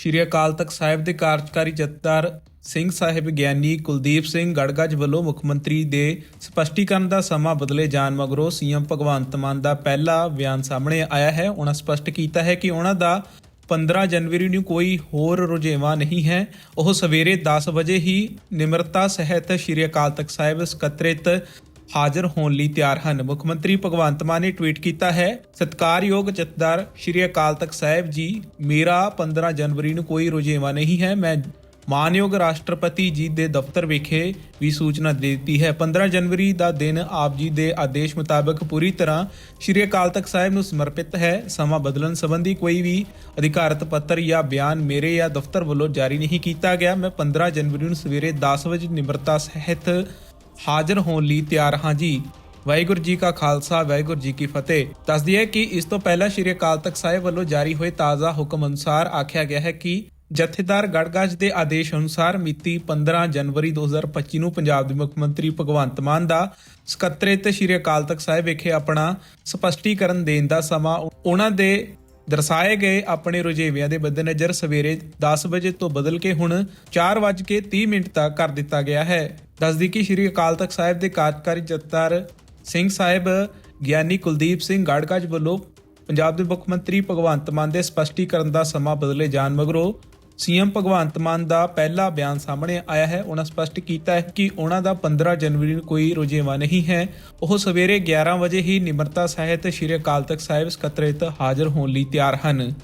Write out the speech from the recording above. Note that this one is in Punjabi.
ਸ਼੍ਰੀ ਅਕਾਲ ਤਖਤ ਸਾਹਿਬ ਦੇ ਕਾਰਜਕਾਰੀ ਜਥੇਦਾਰ ਸਿੰਘ ਸਾਹਿਬ ਗਿਆਨੀ ਕੁਲਦੀਪ ਸਿੰਘ ਗੜਗੱਜ ਵੱਲੋਂ ਮੁੱਖ ਮੰਤਰੀ ਦੇ ਸਪਸ਼ਟੀਕਰਨ ਦਾ ਸਮਾਂ ਬਦਲੇ ਜਾਣ ਮਗਰੋਂ ਸੀਐਮ ਭਗਵੰਤ ਮਾਨ ਦਾ ਪਹਿਲਾ ਬਿਆਨ ਸਾਹਮਣੇ ਆਇਆ ਹੈ। ਉਹਨਾਂ ਸਪਸ਼ਟ ਕੀਤਾ ਹੈ ਕਿ ਉਹਨਾਂ ਦਾ 15 ਜਨਵਰੀ ਨੂੰ ਕੋਈ ਹੋਰ ਰੁਝੇਵਾਂ ਨਹੀਂ ਹੈ। ਉਹ ਸਵੇਰੇ 10 ਵਜੇ ਹੀ ਨਿਮਰਤਾ ਸਹਿਤ ਸ਼੍ਰੀ ਅਕਾਲ ਤਖਤ ਸਾਹਿਬ ਸਕੱਤਰੇਤ ਹਾਜ਼ਰ ਹੋਣ ਲਈ ਤਿਆਰ ਹਨ। ਮੁੱਖ ਮੰਤਰੀ ਭਗਵੰਤ ਮਾਨ ਨੇ ਟਵੀਟ ਕੀਤਾ ਹੈ, ਸਤਿਕਾਰਯੋਗ ਜਥੇਦਾਰ ਸ਼੍ਰੀ ਅਕਾਲ ਤਖਤ ਸਾਹਿਬ ਜੀ, ਮੇਰਾ 15 ਜਨਵਰੀ ਨੂੰ ਕੋਈ ਰੁਝੇਵਾਂ ਨਹੀਂ ਹੈ। ਮੈਂ ਮਾਨਯੋਗ ਰਾਸ਼ਟਰਪਤੀ ਜੀ ਦੇ ਦਫ਼ਤਰ ਵਿਖੇ ਵੀ ਸੂਚਨਾ ਦੇ ਦਿੱਤੀ ਹੈ। 15 ਜਨਵਰੀ ਦਾ ਦਿਨ ਆਪ ਜੀ ਦੇ ਆਦੇਸ਼ ਮੁਤਾਬਕ ਪੂਰੀ ਤਰ੍ਹਾਂ ਸ਼੍ਰੀ ਅਕਾਲ ਤਖਤ ਸਾਹਿਬ ਨੂੰ ਸਮਰਪਿਤ ਹੈ। ਸਮਾਂ ਬਦਲਣ ਸੰਬੰਧੀ ਕੋਈ ਵੀ ਅਧਿਕਾਰਤ ਪੱਤਰ ਜਾਂ ਬਿਆਨ ਮੇਰੇ ਜਾਂ ਦਫ਼ਤਰ ਵੱਲੋਂ ਜਾਰੀ ਨਹੀਂ ਕੀਤਾ ਗਿਆ। ਮੈਂ 15 ਜਨਵਰੀ ਨੂੰ ਸਵੇਰੇ 10 ਵਜੇ ਨਿਮਰਤਾ ਸਹਿਤ ਹਾਜ਼ਰ ਹੋਣ ਲਈ ਤਿਆਰ ਹਾਂ ਜੀ। ਵਾਹਿਗੁਰੂ ਜੀ ਕਾ ਖਾਲਸਾ, ਵਾਹਿਗੁਰੂ ਜੀ ਕੀ ਫਤਿਹ। ਦੱਸਦੀ ਹੈ ਕਿ ਇਸ ਤੋਂ ਪਹਿਲਾਂ ਸ਼੍ਰੀ ਅਕਾਲ ਤਖਤ ਸਾਹਿਬ ਵੱਲੋਂ ਜਾਰੀ ਹੋਏ ਤਾਜ਼ਾ ਹੁਕਮ ਅਨੁਸਾਰ ਆਖਿਆ ਗਿਆ ਹੈ ਕਿ ਜਥੇਦਾਰ ਗੜਗਾਜ ਦੇ ਆਦੇਸ਼ ਅਨੁਸਾਰ ਮਿਤੀ 15 ਜਨਵਰੀ 2025 ਨੂੰ ਪੰਜਾਬ ਦੇ ਮੁੱਖ ਮੰਤਰੀ ਭਗਵੰਤ ਮਾਨ ਦਾ ਸਕੱਤਰੇਤ ਸ਼੍ਰੀ ਅਕਾਲ ਤਖਤ ਸਾਹਿਬ ਵਿਖੇ ਆਪਣਾ ਸਪਸ਼ਟੀਕਰਨ ਦੇਣ ਦਾ ਸਮਾਂ ਉਹਨਾਂ ਦੇ ਦਰਸਾਏ ਗਏ ਆਪਣੇ ਰੁਝੇਵਿਆਂ ਦੇ ਮੱਦੇਨਜ਼ਰ ਸਵੇਰੇ 10 ਵਜੇ ਤੋਂ ਬਦਲ ਕੇ ਹੁਣ 4:30 ਮਿੰਟ ਤੱਕ ਕਰ ਦਿੱਤਾ ਗਿਆ ਹੈ। ਦੱਸਦੀ ਕਿ ਸ਼੍ਰੀ ਅਕਾਲ ਤਖਤ ਸਾਹਿਬ ਦੇ ਕਾਰਜਕਾਰੀ ਜਥੇਦਾਰ ਸਿੰਘ ਸਾਹਿਬ, ਗਿਆਨੀ ਕੁਲਦੀਪ ਸਿੰਘ ਗੜਗੱਜ ਵੱਲੋਂ ਪੰਜਾਬ ਦੇ ਮੁੱਖ ਮੰਤਰੀ ਭਗਵੰਤ ਮਾਨ ਦੇ ਸਪਸ਼ਟੀਕਰਨ ਦਾ ਸਮਾਂ ਬਦਲੇ ਜਾਣ ਮਗਰੋਂ ਸੀਐਮ ਭਗਵੰਤ ਮਾਨ ਦਾ ਪਹਿਲਾ ਬਿਆਨ ਸਾਹਮਣੇ ਆਇਆ ਹੈ। ਉਹਨਾਂ ਸਪਸ਼ਟ ਕੀਤਾ ਹੈ ਕਿ ਉਹਨਾਂ ਦਾ 15 ਜਨਵਰੀ ਨੂੰ ਕੋਈ ਰੁਝੇਵਾਂ ਨਹੀਂ ਹੈ। ਉਹ ਸਵੇਰੇ 11 ਵਜੇ ਹੀ ਨਿਮਰਤਾ ਸਹਿਤ ਸ਼੍ਰੀ ਅਕਾਲ ਤਖਤ ਸਾਹਿਬ ਸਕੱਤਰੇਤ ਹਾਜ਼ਰ ਹੋਣ ਲਈ ਤਿਆਰ ਹਨ।